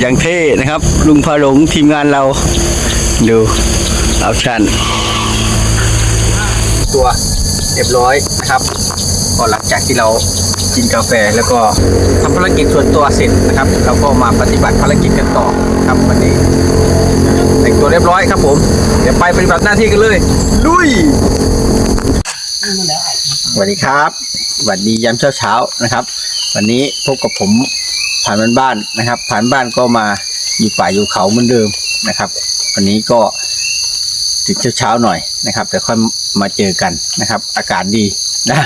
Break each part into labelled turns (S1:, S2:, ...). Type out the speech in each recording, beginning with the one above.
S1: อย่างเท่นะครับ ลุงพาหลงทีมงานเรา ดูเอาชัน ตัวเรียบร้อยนะครับก็หลังจากที่เรากินกาแฟแล้วก็ทำภารกิจส่วนตัวเสร็จนะครับเราก็มาปฏิบัติภารกิจกันต่อครับวันนี้แต่งตัวเรียบร้อยครับผม เดี๋ยวไปปฏิบัติหน้าที่กันเลยลุยสวัสดีครับสวัสดียามเช้าเช้านะครับ วันนี้พบกับผม ผ่านบ้านนๆนะครับ ผ่านบ้านก็มาอยู่ป่าอยู่เขาเหมือนเดิมนะครับ วันนี้ก็ตื่นเช้าๆหน่อยนะครับเดี๋ยวค่อยมาเจอกันนะครับ อากาศดีนะ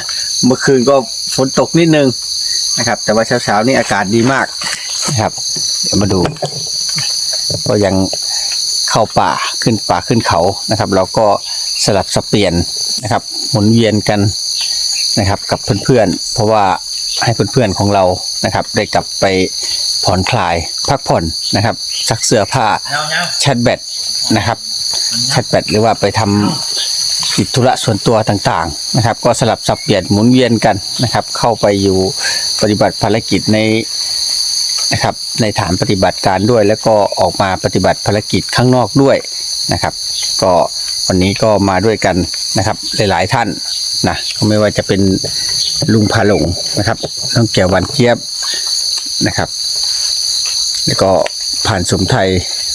S1: เมื่อคืนก็ฝนตกนิดนึงนะครับ แต่ว่าเช้าๆนี่อากาศดีมากนะครับ เดี๋ยวมาดู ก็ยังเข้าป่าขึ้นป่าขึ้นเขานะครับ เราก็สลับสับเปลี่ยนนะครับ หมุนเวียนกันนะครับ กับเพื่อนๆเพราะว่า ให้เพื่อนๆของเรานะครับ ได้กลับไปผ่อนคลายพักผ่อนนะครับซักเสื้อผ้าชาร์จแบตนะครับชาร์จแบตหรือว่าไปทำกิจธุระส่วนตัวต่างๆนะครับ ก็สลับสับเปลี่ยนหมุนเวียนกันนะครับ เข้าไปอยู่ปฏิบัติภารกิจในนะครับ ในฐานปฏิบัติการด้วย แล้วก็ออกมาปฏิบัติภารกิจข้างนอกด้วยนะครับ ก็วันนี้ก็มาด้วยกันนะครับหลายๆท่านนะก็ไม่ว่าจะเป็น ลุงพาหลงนะครับน้องแก้ววันเจี๊ยบนะครับ แล้วก็ผ่านสมไทย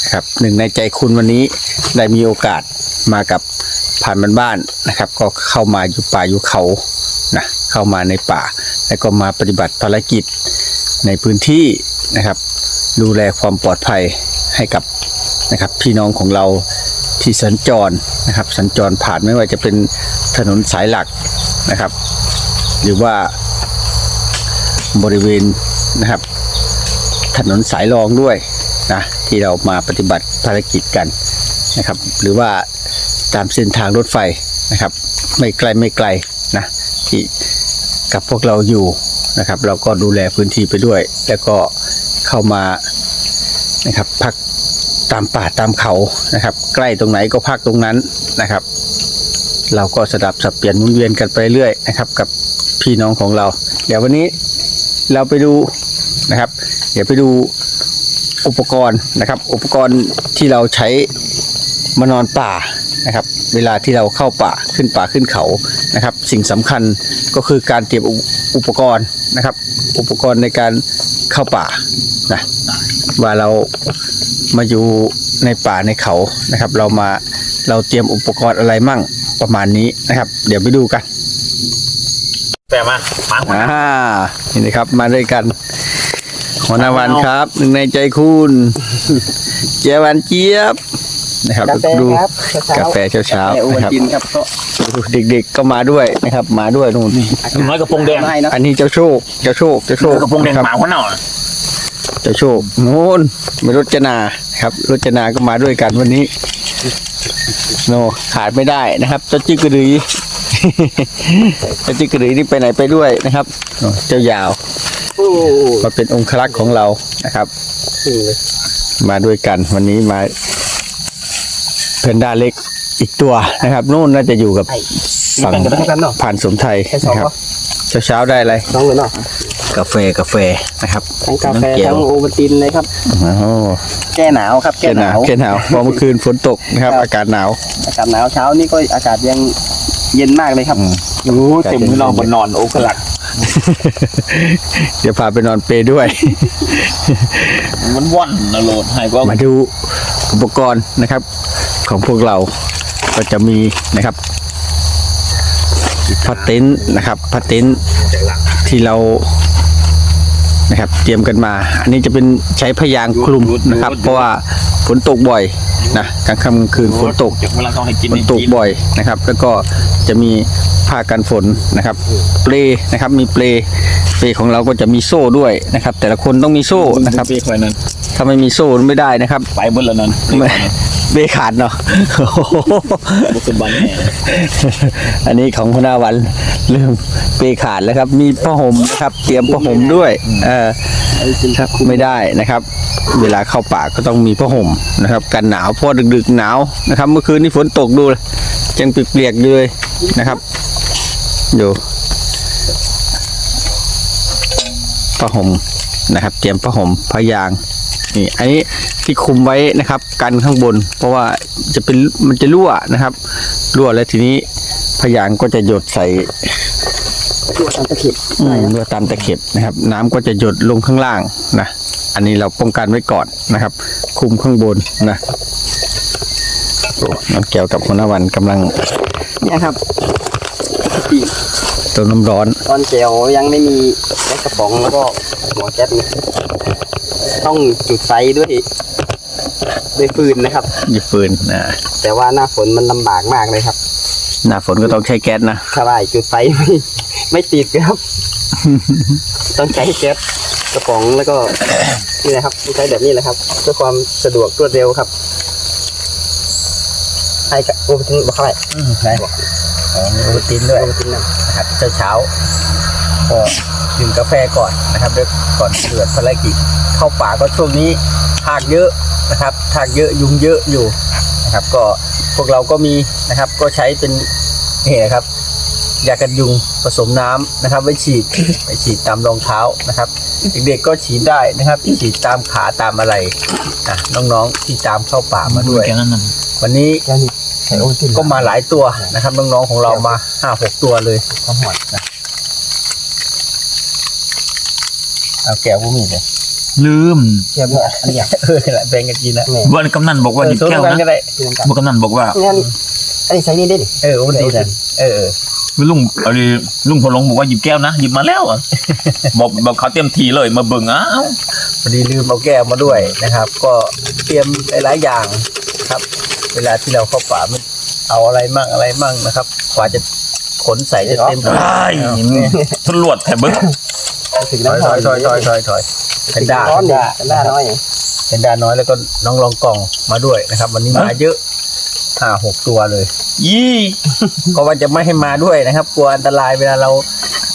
S1: นะครับหนึ่งในใจคุณวันนี้ได้มีโอกาสมากับผ่านบ้านบ้านๆนะครับ ก็เข้ามาอยู่ป่าอยู่เขานะเข้ามาในป่า แล้วก็มาปฏิบัติภารกิจในพื้นที่นะครับ ดูแลความปลอดภัยให้กับนะครับพี่น้องของเราที่สัญจรนะครับ สัญจรผ่านไม่ว่าจะเป็นถนนสายหลักนะครับ หรือว่าบริเวณนะครับ ถนนสายรองด้วยนะที่เรามาปฏิบัติภารกิจกันนะครับ หรือว่าตามเส้นทางรถไฟนะครับ ไม่ไกลไม่ไกลนะที่กับพวกเราอยู่นะครับ เราก็ดูแลพื้นที่ไปด้วย แล้วก็เข้ามานะครับพักตามป่าตามเขานะครับ ใกล้ตรงไหนก็พักตรงนั้นนะครับ เราก็สลับสับเปลี่ยนหมุนเวียนกันไปเรื่อยนะครับ กับ พี่น้องของเรา เดี๋ยววันนี้เราไปดูนะครับ เดี๋ยวไปดูอุปกรณ์นะครับ อุปกรณ์ที่เราใช้มานอนป่านะครับ เวลาที่เราเข้าป่าขึ้นป่าขึ้นเขานะครับ สิ่งสำคัญก็คือการเตรียมอุอุปกรณ์นะครับ อุปกรณ์ในการเข้าป่านะว่าเรามาอยู่ในป่าในเขานะครับ เรามาเราเตรียมอุปกรณ์อะไรมั่งประมาณนี้นะครับ เดี๋ยวไปดูกัน
S2: แปลมามาหัว
S1: อ่านี่นะครับมาด้วยกันหัวหน้าวันครับ หนึ่งในใจคุณเจียวันเจี๊ยบนะครับดูกาแฟเช้าๆนะครับ
S3: กินครับก็
S1: ดูเด็กๆก็มาด้วยนะครับมาด้วยนู่น
S2: หนูน้อยกระโปรงแดง
S3: ให้เนาะ
S1: อันนี้เจ้าโชคเจ้าโชคเจ้าโชค
S2: กระโปรงแดง
S1: นะค
S2: หมา
S1: รับ
S2: หัวหน่อย
S1: เจ้าโชคโน่นมีรจนาครับรจนาก็มาด้วยกันวันนี้โนขาดไม่ได้นะครับเจ้าจิ๊กกระดือ เจ้าจิ๊กกระดือนี่ไปไหนไปด้วยนะครับโอ้เจ้ายาว
S3: โอ้
S1: มาเป็นองครักษ์ของเรานะครับมาด้วยกันวันนี้มาเพนด้าเล็กอีกตัวนะครับนู่นน่าจะอยู่กับฝั่ง
S3: กันกันเนาะ
S1: ผ่านสมไทย
S3: แค่สอง
S1: นะครับ
S3: ก็
S1: เช้าๆได้อะไร
S3: สองเลยเนาะ
S1: กาแฟกาแฟนะครับ
S3: ทั้งกาแฟ
S1: น้ำเกี๊ย
S3: ทั้
S1: ว
S3: งโอวัลตินเลยครับ
S1: โอ้
S3: แก้หนาวครับ
S1: แค่หนาวแค่หนาวเพอเมื่อคืนฝนตกนะครับ
S3: ครับ
S1: อากาศหนาว
S3: อากาศหนาวเช้านี่ก็อากาศยัง เย็นมากเลยครับ
S1: อืม
S2: โอ้เต็มที่เราบนนอนโอ้กระหลัก
S1: เดี๋ยวพาไปนอนเปรย์ด้วย
S2: มันว่อนนะโหลดให้ก็
S1: มาดูอุปกรณ์นะครับ ของพวกเราก็จะมีนะครับพัดเต็นท์นะครับพัดเต็นท์ที่เรานะครับ เตรียมกันมา อันนี้จะเป็นใช้พยางคลุมนะครับ เพราะว่า ฝนตกบ่อยนะกลางค่ำกลางคืนฝนตก
S2: เดี๋ยวเวลาต้องให้กิน
S1: ฝนตกบ่อยนะครับ แล้วก็จะมีผ้ากันฝนนะครับ เปลนะครับมีเปลเปลของเราก็จะมีโซ่ด้วยนะครับ แต่ละคนต้องมีโซ่นะครับ
S2: เปียกไว้นั่น
S1: ถ้าไม่มีโซ่ไม่ได้นะครับ
S2: ไปเบิ้ลแล้วนั่น
S1: ไม่ เบขาดเนาะโอ้โห
S2: บุกบันแน่
S1: อันนี้ของคุณอาวันเริ่มเบขาดแล้วครับ มีผ้าห่มนะครับ เตรียมผ้าห่มด้วย เออครับไม่ได้นะครับ เวลาเข้าป่าก็ต้องมีผ้าห่มนะครับ กันหนาวเพราะดึกๆหนาวนะครับ เมื่อคืนนี้ฝนตกดูเลยยังเปียกๆอยู่เลยนะครับดูผ้าห่มนะครับ เตรียมผ้าห่มผ้ายาง นี่อันนี้ที่คุมไว้นะครับ กันข้างบน เพราะว่าจะเป็นมันจะรั่วนะครับ รั่วแล้วทีนี้พยางก็จะหยดใส่
S3: ตัวทางตะเข็บ
S1: อืมรั่วตามตะเข็บนะครับ น้ำก็จะหยดลงข้างล่างนะอันนี้เราป้องกันไว้ก่อนนะครับ คุมข้างบนนะโอ้น้องแก้วกับคนวันกำลัง
S3: เนี่ยครับที่
S1: เติมน้ำร้อน
S3: ตอนแจวยังไม่มีแก๊สกระป๋องแล้วก็หัวแก๊สนี่ต้องจุดไฟด้วยด้วยฟืนนะครับ
S1: หยิบฟืนนะ
S3: แต่ว่าหน้าฝนมันลำบากมากเลยครับ
S1: หน้าฝนก็ต้องใช้แก๊สนะ
S3: ถ้าว่าจุดไฟไม่ไม่ติดครับ ต้องใช้แก๊สกระป๋องแล้วก็นี่นะครับต้องใช้แบบนี้แหละครับเพื่อความสะดวกรวดเร็วครับไอ้กะโอ้ทิ้งบอกเข้าไป
S1: ไหน ขอวัลตินด้วย
S3: โรตินะ
S1: นะครับเช้าเช้าก็ดื่มกาแฟก่อนนะครับเดี๋ยวก่อนเกิดภารกิจเข้าป่าก็ช่วงนี้ทากเยอะนะครับทากเยอะยุงเยอะอยู่นะครับ ก็พวกเราก็มีนะครับ ก็ใช้เป็นนี่นะครับ ยากันยุงผสมน้ำนะครับ ไว้ฉีดไว้ฉีดตามรองเท้านะครับ เด็กๆก็ฉีดได้นะครับ ฉีดตามขาตามอะไรนะน้องๆที่ตามเข้าป่ามาด้วย
S2: แค่นั้นมัน
S1: วันนี้
S3: แล้วนี่ใส่โอ้ทิ้ง
S1: ก็มาหลายตัวนะครับน้องๆของเรามาห้าหกตัวเลย
S3: ความหอด
S1: เอาแก้วผู้มีเลย
S2: ลืม
S3: เทียบเนี่ยอันเนี้ย
S1: เออนี่แหละแบ่งกันกินนะ
S3: แม่
S2: วันกำนันบอกว่าหยิบแก้ว
S1: เออโซนกันก็
S2: นะ
S1: ได้
S3: เทียบกัน
S2: บอกกำนันบอกว่า
S3: งั้นอันนี้ใส่นี่ได้ดิ
S1: เออโอ้ดีนะเออเออ
S2: ลุงเอาดิลุงพลงบอกว่าหยิบแก้วนะหยิบมาแล้วอะบอกบอกเขาเตรียมทีเลยมาเบิ่งอ้าว
S1: พอดีลืมเอาแก้วมาด้วยนะครับ ก็เตรียมหลายๆอย่างครับ เวลาที่เราเข้าป่ามันเอาอะไรมั่งอะไรมั่งนะครับกว่าจะขนใส่จะเต็ม
S2: ไอ้ตำรวจแถบเบิ้ง
S3: ถึง
S1: ถอย
S3: น้ำห
S1: ถ
S3: อ
S1: อย
S3: ม
S1: ถอยถอยถอยถอยเพนด้า
S3: ร้อน
S1: เพน
S3: ดิ
S1: ด้า
S3: เพนด้าน้อย
S1: เพนด้าน้อยแล้วก็น้องรองกล่องมาด้วยนะครับ วันนี้มาเยอะ ห้าหกตัวเลย
S2: ยี่
S1: ก็ว่าจะไม่ให้มาด้วยนะครับกลัวอันตรายเวลาเรา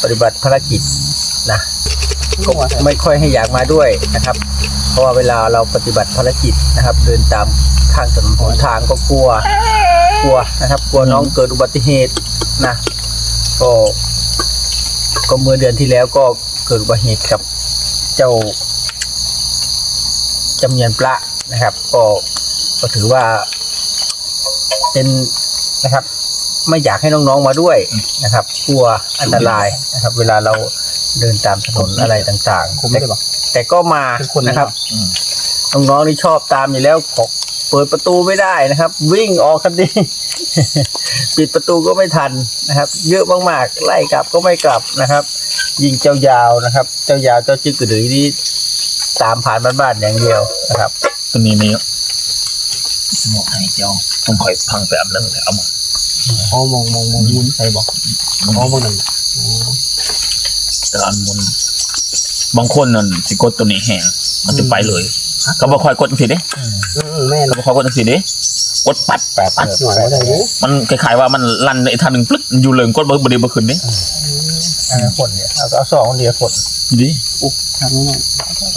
S1: ปฏิบัติภารกิจนะก็ไม่ค่อยให้อยากมาด้วยนะครับ เพราะว่าเวลาเราปฏิบัติภารกิจนะครับ เดินตามข้างถนนหนทางก็กลัว กลัวนะครับ กลัวน้องเกิดอุบัติเหตุนะก็ก็เมื่อเดือนที่แล้วก็เกิดอุบัติเหตุกับเจ้าจำเนียนปลานะครับ ก็ก็ถือว่า เป็นนะครับ ไม่อยากให้น้องๆมาด้วยนะครับ กลัวอันตรายนะครับ เวลาเราเดินตามถนนอะไรต่างๆ
S3: คุ้มได้ปะ
S1: แต่ก็มา
S3: เป็นคน
S1: นะครับ
S3: นะครับ
S1: น้องๆนี่ชอบตามอยู่แล้วขอเปิดประตูไม่ได้นะครับ วิ่งออกคันนี้ปิดประตูก็ไม่ทันนะครับ เยอะมากๆไล่กลับก็ไม่กลับนะครับ ยิงเจ้ายาวนะครับ เจ้ายาวเจ้าจึกกระดือนี่ตามผ่านบ้านๆอย่างเดียวนะครับ
S2: ตัวนี้นี่ สมองให้เจ้าต้องคอยพังแบบนึงเลยเอามา
S3: อ๋อมองมองมองมุนใส่บอกอ๋อมองหนึ่ง
S2: แต่อันมุนบางคนนั่นสิกดตัวนี้แห้งมันจะไปเลยเขาบอกคอยกดจังสิเด้
S3: อืมแม่น
S2: เขาบอกคอยกดจังสิเด้กดปัด
S1: แปด
S2: ปัด
S3: หน่วยอะไรนี่
S2: มันคล้ายๆว่ามันลั่นในทางหนึ่งปลึ๊ดอยู่เลยกดบ่บ่ได้บ่ขึ้นเด้
S1: อ่าคนเนี่ยเอาเอาสองคนเดียวคน
S2: ดิ
S3: อุ๊บทำนี่น่ะ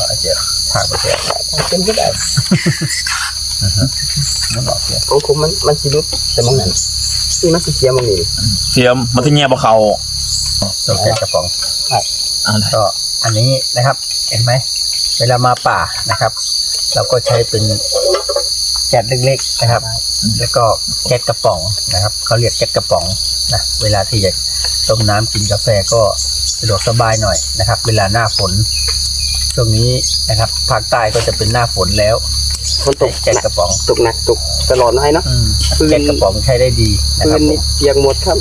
S1: เอาเจียวทางไปเจียว
S3: เป็นก็ได้
S1: มันออกเจียว
S3: ของผมมันมันสีรุดแต่มองนั้นนี่มันสีเขียวมองนี่
S2: เทียมมันสิแย่บ่เข้า
S1: ส่วนแกะกระป๋อง
S2: อะไร
S1: ก็อันนี้นะครับ เห็นไหมเวลามาป่านะครับ เราก็ใช้เป็นแก๊สเล็กๆนะครับ แล้วก็แก๊สกระป๋องนะครับเขาเรียกแก๊สกระป๋องนะเวลาที่จะต้มน้ำกินกาแฟก็สะดวกสบายหน่อยนะครับ เวลาหน้าฝนช่วงนี้นะครับภาคใต้ก็จะเป็นหน้าฝนแล้ว
S3: มันตก
S1: แก๊สกระป๋อง
S3: ตกหนักตกตลอดน้อยเนาะ
S1: อืม
S3: ปืน
S1: แก๊สกระป๋องใช้ได้ดีนะ
S3: ปื
S1: ครับ
S3: นนี่เปียกหมดครับ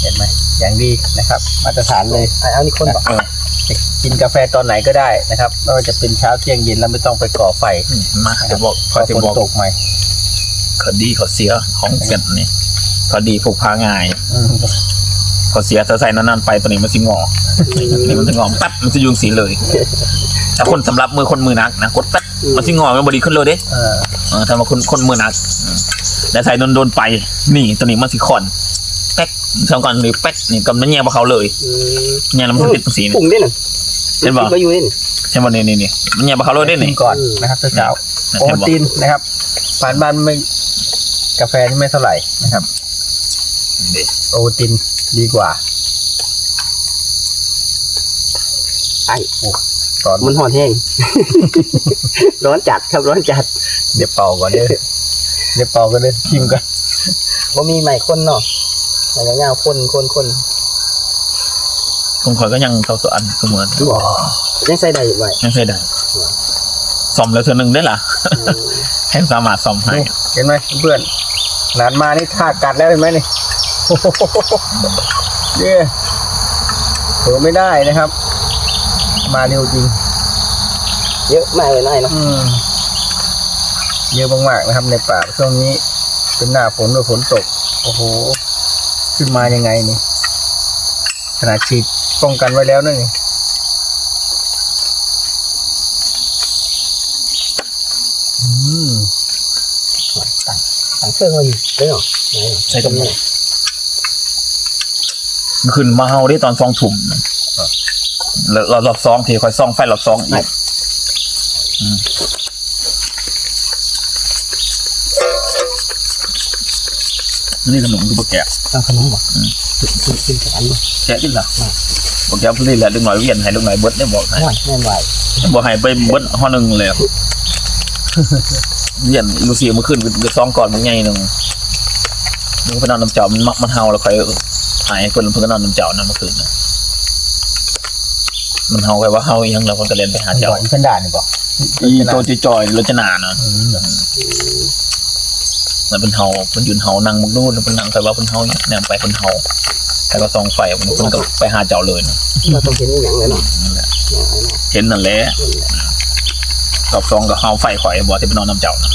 S1: เห็นไหมอย่างดีนะครับ มาตรฐานเลย
S3: ไอ้เอานี่คนบอก
S2: เออ
S1: จะกินกาแฟตอนไหนก็ได้นะครับไม่ว่าจะเป็นเช้าเที่ยงเย็นแล้วไม่ต้องไปก่อไฟ
S2: อืมมา
S1: นะค
S2: จะ
S1: รับ
S2: บอก
S1: พ
S2: คอย
S1: อ
S2: จะ
S1: ฝน
S2: บอก
S1: ตกใหม่
S2: ข้อดีข้อเสียของเกันนี่ข้อดีพกพาง่าย
S1: อืม
S2: ข้อเสียถ้าใส่นานๆไปตัวนี้มันสิงอนี่มันสิงอปั๊บมันจะยุงสีเลย ถ้าคนสำหรับมือคนมือหนักนะกดปั๊บมันสิงอมันบดีขึ้นเลยเด้
S1: เออ
S2: เออถ้ามาคนคนมือหนักอืมแต่ใส่โดนๆไป นี่ตัวนี้มันสิคอนแป๊กสองก่อนนี่แป๊กนี่กำนันแย่บ่เขาเลย
S3: อืม
S2: แย่แล้วมันจะติดสีนี่
S3: ปุ่งได้หนึ่ง
S2: เห็นปะ
S3: ก็อยู่นี่นี่
S2: ใช่ป่ะนี่นี่นี่มันแย่บ่เขาเลยได้
S1: กิ
S2: นี่
S1: นก่อนนะครับเช้าๆโอ
S2: เห็น
S1: วัล
S2: บ่
S1: ตินนะครับผ่านบ้านไม่กาแฟนี่ไม่เท่าไหร่นะครับ
S2: นี่
S1: โอวัลตินดีกว่า
S3: ไอ้
S1: โอ้ ตอน
S3: มันห่อนแห้ง ร้อนจัดครับร้อนจัด
S1: เดี๋ยวเป่าก่อนเด้อเดี๋ยวเป่ากันเด้อชิมกัน
S3: ว่ามีใหม่คนเนาะใหม่ยาวๆคนคนคน
S2: ผมคอยก็ยังเท่าส่วนเสมอ
S3: ยังใส่ได้อยู่ไหม
S2: ยังใช่ได้ซ่อมแล้วเธอหนึ่งได้ล่ะให้สามารถซ่อมให้
S1: นี่เห็นไหมเพื่อนหลานมานี่ท่ากัดแล้วเห็นไหมนี่โอ้โหเนี่ยเผลอไม่ได้นะครับ มาเร็วจริง
S3: เยอะมากเลยนายเนาะ
S1: อืมเยอะมากๆนะครับในป่าช่วงนี้ เป็นหน้าฝนด้วยฝนตก โอ้โห ขึ้นมายังไงนี่ขนาดฉีดป้องกันไว้แล้วนั่นนี่อืม
S3: สั่งเครื่องมาอยู่ได้หรอไหนเนาะ
S2: ใช่ครับเมื่อคืนมาเฮาได้ตอนซองถุ่มแล้ วเรารอบซองทีคอยซองไฟรอบซองอีกอืมนี่ขนมคือปลาแกะ
S3: เอาขนมบอกขึ้นขึ้นขึ้นกับอันนี้
S2: แกะกินเหรอปลาแกะพลีแหละลูกหน่อยเวียนให้ลูกหน่อยเบิดได้บอกให้
S3: ห่วยแม่นไหว
S2: บอกให้ไปเบิดห้อหนึ่งเลยเวียนลูซี่เมื่อคืนคือซองก่อนมันใหญ่หนึ่งมึงไปนอนน้ำเจ้ามันมักมันเฮาแล้วคอยหายคนเพิ่งก็นอนน้ำเจ้านั่นเมื่อคืนนะ มันเฮาใครว่าเฮาอีหยังแล้วคนก็เล่นไปหาเจ้า
S1: ก่อนขึ้นด่านนี่บอก
S2: อีตัวจอยๆรจนานะมันเป็นเฮามันยืนเฮานั่งมุกนู่นเป็นนั่งใครว่าเป็นเฮาเนี่ยแนมไปเป็นเฮาใครก็ซองไฟมันคนก็ไปหาเจ้าเลยนะ
S3: เราต้องเห็นอหย่างเลยเนาะ
S2: นั่นแหละ
S3: เอาไว้เนาะ
S2: เห็นนั่นแหละกับซองกับเฮาไฟข่อยบอกที่ไปนอนน้ำเจ้านะ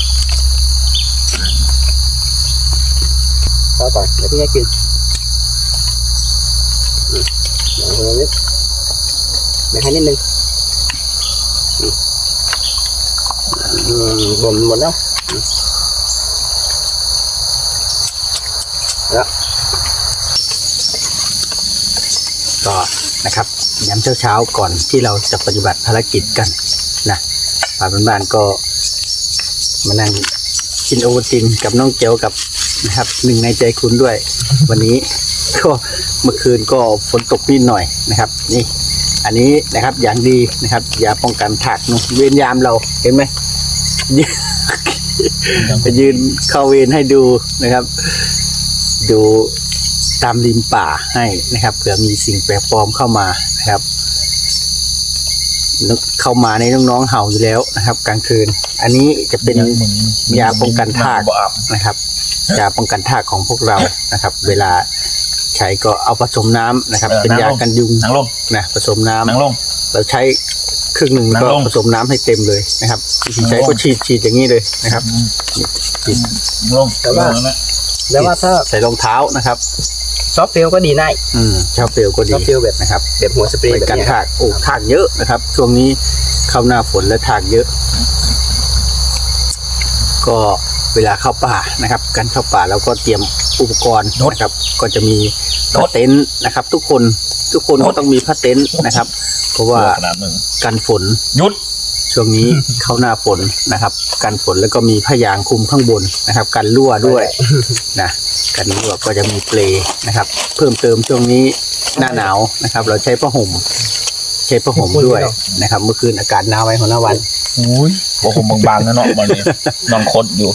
S3: พอก่อนเดี๋ยวพี่ให้กินอืมเดี๋ยวเรานิด ไม่ให้นิดนึงอืมอืมบ่นหมดแล้วแล้ว
S1: ก็นะครับย้ำเช้าๆก่อนที่เราจะปฏิบัติภารกิจกันนะป่าบ้านๆก็มานั่งกินโอวัลตินกับน้องเจลกับนะครับหนึ่งในใจคุณด้วย วันนี้ก็เมื่อคืนก็ฝนตกนิดหน่อยนะครับ นี่ อันนี้นะครับอย่างดีนะครับยาป้องกันถากนุเวรยามเราเห็นไหมยืนไปยืนเข้าเวรให้ดูนะครับ ดูตามริมป่าให้นะครับเผื่อมีสิ่งแปลกปลอมเข้ามานะครับเข้ามาในน้องๆเห่าอยู่แล้วนะครับ กลางคืน อันนี้จะเป็นยาป้องกันทาก
S2: บ่อาบ
S1: นะครับยาป้องกันทากของพวกเรานะครับ เวลา ใช้ก็เอาผสมน้ำนะครับ
S2: เออ
S1: เป็นยา
S2: น้ำลง
S1: กันยุง
S2: นั่งลง
S1: นะผสมน้ำ
S2: นั่งลง
S1: เราใช้ครึ่งหนึ่ง
S2: นั่ง
S1: ก็
S2: ลง
S1: ผสมน้ำให้เต็มเลยนะครับวิธีใช้
S2: นั่งลง
S1: ก็ฉีดฉีดอย่างนี้เลยนะครับฉีด
S2: นั่งลง
S3: แต่ว่า
S2: นั่งลงนะ
S3: แล้วว่าถ้า
S1: ใส่รองเท้านะครับ
S3: ซอฟต์เฟลก็ดีนาย
S1: อืมชอบเปลวก็ดี
S3: ซอฟต์เฟลแบบ
S1: นะครับ
S3: แบบหัวสเปรย์
S1: ไป
S3: แบบ
S1: กัน
S3: เนี้ย
S1: ทากโอ้ทากเยอะนะครับ ช่วงนี้เข้าหน้าฝนและทากเยอะ ก็เวลาเข้าป่านะครับ การเข้าป่าเราก็เตรียม อุปกรณ์นะครับ ก็จะมีผ้าเต็นท์นะครับ ทุกคนทุกคนก็ต้องมีผ้าเต็นท์นะครับ เพราะว่า
S2: ขนาดหนึ่ง
S1: กันฝน
S2: หยุด
S1: ช่วงนี้เข้าหน้าฝนนะครับ กันฝนแล้วก็มีผ้ายางคลุมข้างบนนะครับ กันรั่วด้วยนะกันรั่วก็จะมีเปลนะครับ เพิ่มเติมช่วงนี้หน้าหนาวนะครับ เราใช้ผ้าห่ม ใช้ผ้าห่มด้วยนะครับ เมื่อคืนอากาศหนาวไว้ของหน้าวัน
S2: อุ้ยโอ้โหบางๆนะเนาะวันนี้นอนคดอยู่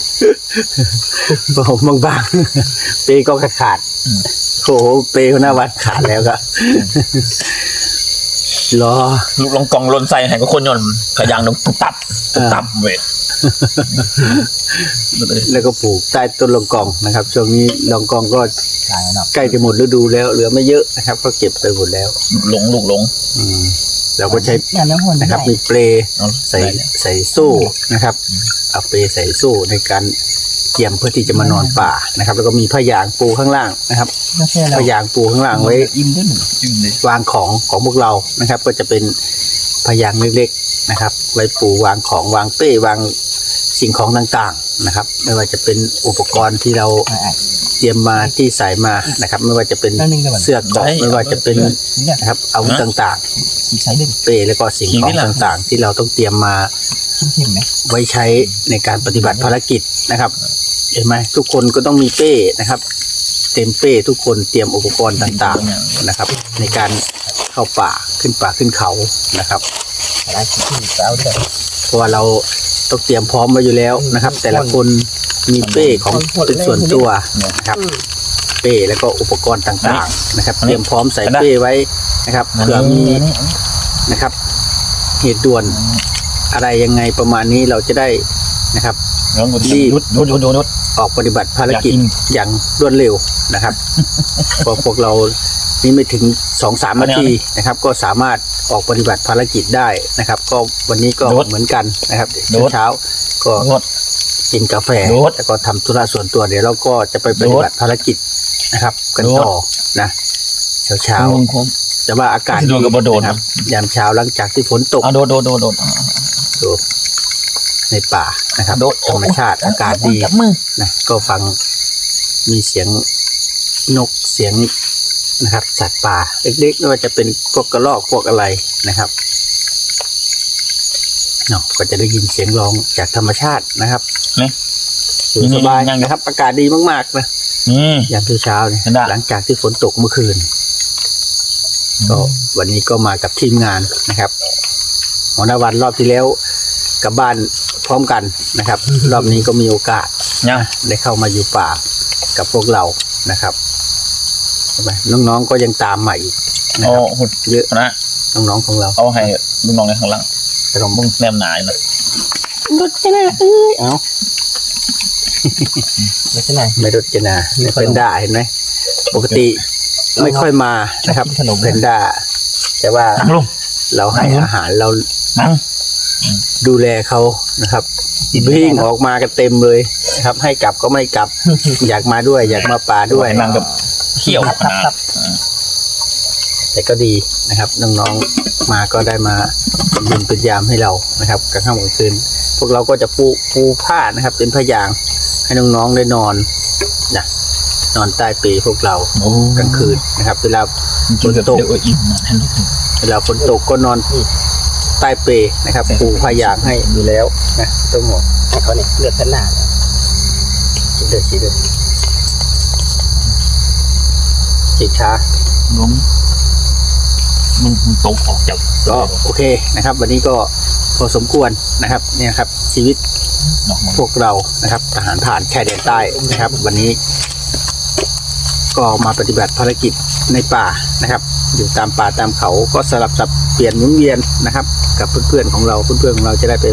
S1: ผ้าห่มบางๆเปก็ขาด
S2: อืม
S1: โอ้โหเปของหน้าวันขาดแล้วก็รอ
S2: ลูกลองกองลนใส่ให้ก็คนยนต์ขยางนกตุ๊บตับตุ๊บตับเว้ย
S1: แล้วก็ปลูกใต้ต้นลองกองนะครับ ช่วงนี้ลองกองก็
S3: ใช่เนาะ
S1: ใกล้จะหมดฤดูแล้ว เหลือไม่เยอะนะครับ ก็เก็บไปหมดแล้ว
S2: หลงลูกหลง
S1: อืมเราก็ใช้
S3: งานน้ำหุ่น
S1: นะครับมีเปล
S2: เอา
S1: ใส่ใส่โซ่นะครับเอาเปลใส่โซ่ในการเตรียมเพื่อที่จะมานอนป่านะครับ แล้วก็มีผ้ายางปูข้างล่างนะครับ
S3: ไม่ใช่แล้ว
S1: ผ้ายางปูข้างล่างไว้
S3: อิ่มด้วยหนึ่ง
S2: จริงเลย
S1: วางของของพวกเรานะครับ ก็จะเป็นผ้ายางเล็กๆนะครับ ไว้ปูวางของวางเป้วาง สิ่งของต่างๆนะครับ ไม่ว่าจะเป็นอุปกรณ์ที่เรา
S3: อ่า
S1: เตรียมมาที่ใส่มานะครับ ไม่ว่าจะเป็น
S3: นั่นหนึ่งก็เหมือน
S1: เสื้อเกราะไม่ว่าจะเป็น
S3: เนี่ย
S1: นะครับอาวุธต่าง
S3: สีใช้ดึง
S1: ๆเป้แล้วก็สิ่งของต่างๆ ที่เราต้องเตรียมมา
S3: เข้มๆไหม
S1: ไว้ใช้ในการปฏิบัติภารกิจนะครับเห็นไหมทุกคนก็ต้องมีเป้นะครับ เต็มเป้ทุกคนเตรียมอุปกรณ์ต่างๆนะครับ ในการเข้าป่าขึ้นป่าขึ้นเขานะครับ
S3: ได้ที่สาวด้วย
S1: เพราะว่าเรา ต้องเตรียมพร้อมไว้อยู่แล้วนะครับ แต่ละคนมีเป้ของเป็นส่วนตัวนะครับ เป้แล้วก็อุปกรณ์ต่างๆ นะครับ เตรียมพร้อมใส่เป้ไว้นะครับเผื่อมีนะครับ เหตุด่วนอะไรยังไงประมาณนี้เราจะได้นะครับ
S2: น้องหยุดหยุดหยุดหยุดหยุดหยุด
S1: ออกปฏิบัติภารกิจ
S2: อยากกิน
S1: อย่างรวดเร็วนะครับเพราะพวกเรานี่ไม่ถึงสองสามนาทีนะครับ ก็สามารถ ออกปฏิบัติภารกิจได้นะครับ ก็วันนี้ก็เหมือนกันนะครับเช้าๆก็
S2: หยุด
S1: กินกาแฟ
S2: โดด
S1: แล้วก็ทำธุระส่วนตัวเดี๋ยวเราก็จะไปปฏิบัติภารกิจนะครับ กัน
S2: โดด
S1: ต่อนะเช้าเช้า
S2: คมคม
S1: ๆแต่ว่าอากาศ
S2: โดดกับบ่โดด
S1: นะครับยามเช้าหลังจากที่ฝนตก
S2: อะโดดโดดโดดโดด
S1: ดูในป่านะครับ
S2: โดด
S1: ธรรมชาติอากาศดี
S2: จับมือ
S1: นะก็ฟังมีเสียงนกเสียง นะครับ สัตว์ป่าเล็กๆไม่ว่าจะเป็นพวกกระรอกพวกอะไรนะครับเนาะก็จะได้ยินเสียงร้องจากธรรมชาตินะครับ
S2: นี่
S1: อยู่สบายนะครับอากาศดีมากๆนะ
S2: นี่
S1: ยามเช้าๆเนี่ย
S2: เห็นได้
S1: หลังจากที่ฝนตกเมื่อคืน ก็วันนี้ก็มากับทีมงานนะครับหัวหน้าวันรอบที่แล้วกลับบ้านพร้อมกันนะครับ รอบนี้ก็มีโอกาส
S2: ยัง
S1: ได้เข้ามาอยู่ป่ากับพวกเรานะครับใช่ไหม น้องๆก็ยังตามมาอีกนะ
S2: โอ้
S1: ครับ
S2: หุ่น
S1: เยอะ
S2: นะ
S1: น้องๆของเรา
S2: เอาให้ลูกน้องในข้างหลัง
S1: แต่เรา
S2: มึงแนมหนายนะ
S1: ดดจะนาเอ้ยเอา
S3: ไม่ใช่ไหน
S1: ไม่ดดจะนาไม่เป็นได้เห็นไหมปกติไม่ค่อยมานะครับ
S3: ชอบกินขนม
S1: เพนด้าแต่ว่า
S2: นั่งลง
S1: เราให้อาหารเรา
S2: นั่ง
S1: ดูแลเขานะครับวิ่งออกมากันเต็มเลยนะครับ ให้กลับก็ไม่กลับ อยากมาด้วย อยากมาป่าด้วย
S2: นั่งกับ เขี้ยวขนาด
S1: แต่ก็ดีนะครับน้องๆมาก็ได้มายืนเป็นยามให้เรานะครับกลางค่ำกลางคืนพวกเราก็จะปูปูผ้านะครับ เป็นพยางให้น้องๆได้นอนนะนอนใต้เปลพวกเรา
S2: โอ้
S1: กลางคืนนะครับ เวลา
S2: กินกับเดี๋ยวอิ่มนะให้ลูก
S1: เวลาฝนตกก็นอนใต้เปลนะครับปูพยางให้อยู่แล้วนะต้องห่วง
S3: ให้เขาเนี่ยเลือดแผ่นหน้า
S1: ฉีดเดือดฉีดเดือด ฉีดช้า
S2: ล้มมึงมึงตกออกจาก
S1: ก็โอเคนะครับ วันนี้ก็พอสมควรนะครับ เนี่ยครับ ชีวิต
S2: ดอกมัน
S1: พวกเรานะครับทหารผ่านชายแดนใต้นะครับ วันนี้ ก็มาปฏิบัติภารกิจในป่านะครับ อยู่ตามป่าตามเขาก็สลับสับเปลี่ยนหมุนเวียนนะครับ กับเพื่อนๆของเราเพื่อนๆของเราจะได้ไป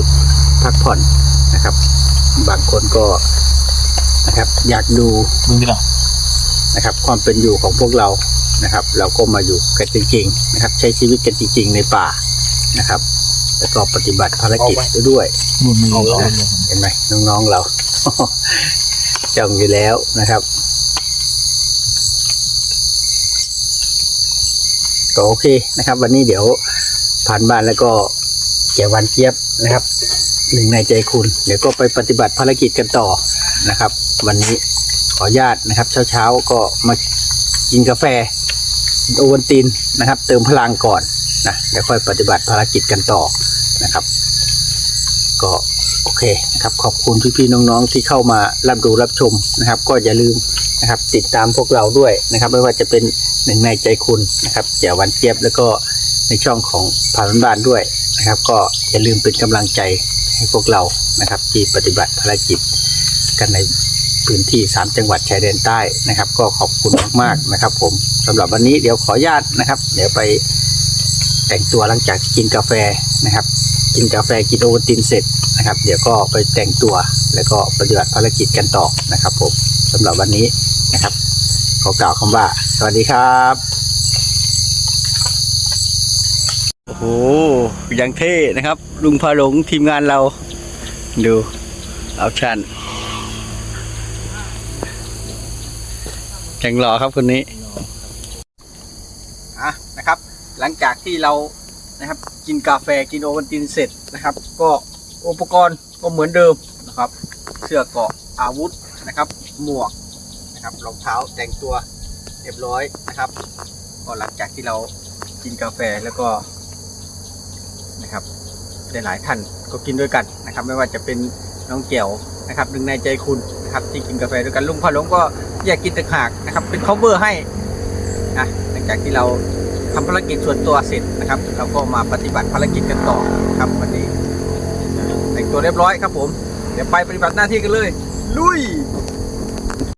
S1: พักผ่อนนะครับ บางคนก็นะครับ อยากดู
S2: มึงดิล่ะ
S1: นะครับ ความเป็นอยู่ของพวกเรานะครับ เราก็มาอยู่กันจริง ๆ นะครับ ใช้ชีวิตกันจริง ๆ ในป่านะครับ แล้วก็ปฏิบัติภารกิจด้วย
S2: มึงมึง
S1: เอาเอาเห็นไหมน้องๆเราจ้องอยู่แล้วนะครับก็โอเคนะครับ วันนี้เดี๋ยวผ่านบ้านแล้วก็เจียวันเจี๊ยบนะครับ หนึ่งในใจคุณ เดี๋ยวก็ไปปฏิบัติภารกิจกันต่อนะครับ วันนี้ ขออนุญาตนะครับเช้าๆก็มากินกาแฟกินโอวัลตินนะครับ เติมพลังก่อนนะเดี๋ยวค่อยปฏิบัติภารกิจกันต่อนะครับ ก็โอเคนะครับขอบคุณพี่ๆน้องๆที่เข้ามารับดูรับชมนะครับ ก็อย่าลืมนะครับ ติดตามพวกเราด้วยนะครับ ไม่ว่าจะเป็นหนึ่งในใจคุณนะครับแจ๋ววันเจี๊ยบแล้วก็ในช่องของผ่านบ้านด้วยนะครับ ก็อย่าลืมเป็นกำลังใจให้พวกเรานะครับ ที่ปฏิบัติภารกิจกันใน พื้นที่ 3 จังหวัดชายแดนใต้นะครับ ก็ขอบคุณมากๆนะครับ ผมสำหรับวันนี้เดี๋ยวขออนุญาตนะครับ เดี๋ยวไปแต่งตัวหลังจากกินกาแฟนะครับ กินกาแฟกินโอวัลตินเสร็จนะครับ เดี๋ยวก็ไปแต่งตัวแล้วก็ปฏิบัติภารกิจกันต่อนะครับ ผมสำหรับวันนี้นะครับขอกล่าวคำว่า สวัสดีครับโอ้โหยังเท่นะครับ ลุงพาหลงทีมงานเราดูเอาชัน ยังรอครับคนนี้อะนะครับ หลังจากที่เรานะครับ กินกาแฟกินโอวัลตินเสร็จนะครับ ก็อุปกรณ์ก็เหมือนเดิมนะครับ เสื้อเกาะอาวุธนะครับ หมวกนะครับรองเท้าแต่งตัวเรียบร้อยนะครับก็หลังจากที่เรากินกาแฟแล้วก็นะครับหลายๆท่านก็กินด้วยกันนะครับ ไม่ว่าจะเป็นน้องเกี่ยวนะครับหนึ่งในใจคุณ นะครับที่กินกาแฟด้วยกันลุงพะหลงก็แยกกินต่างหากนะครับ เป็น cover ให้นะหลังจากที่เราทำภารกิจส่วนตัวเสร็จนะครับ เราก็มาปฏิบัติภารกิจกันต่อครับวันนี้แต่งตัวเรียบร้อยครับผม เดี๋ยวไปปฏิบัติหน้าที่กันเลย ลุย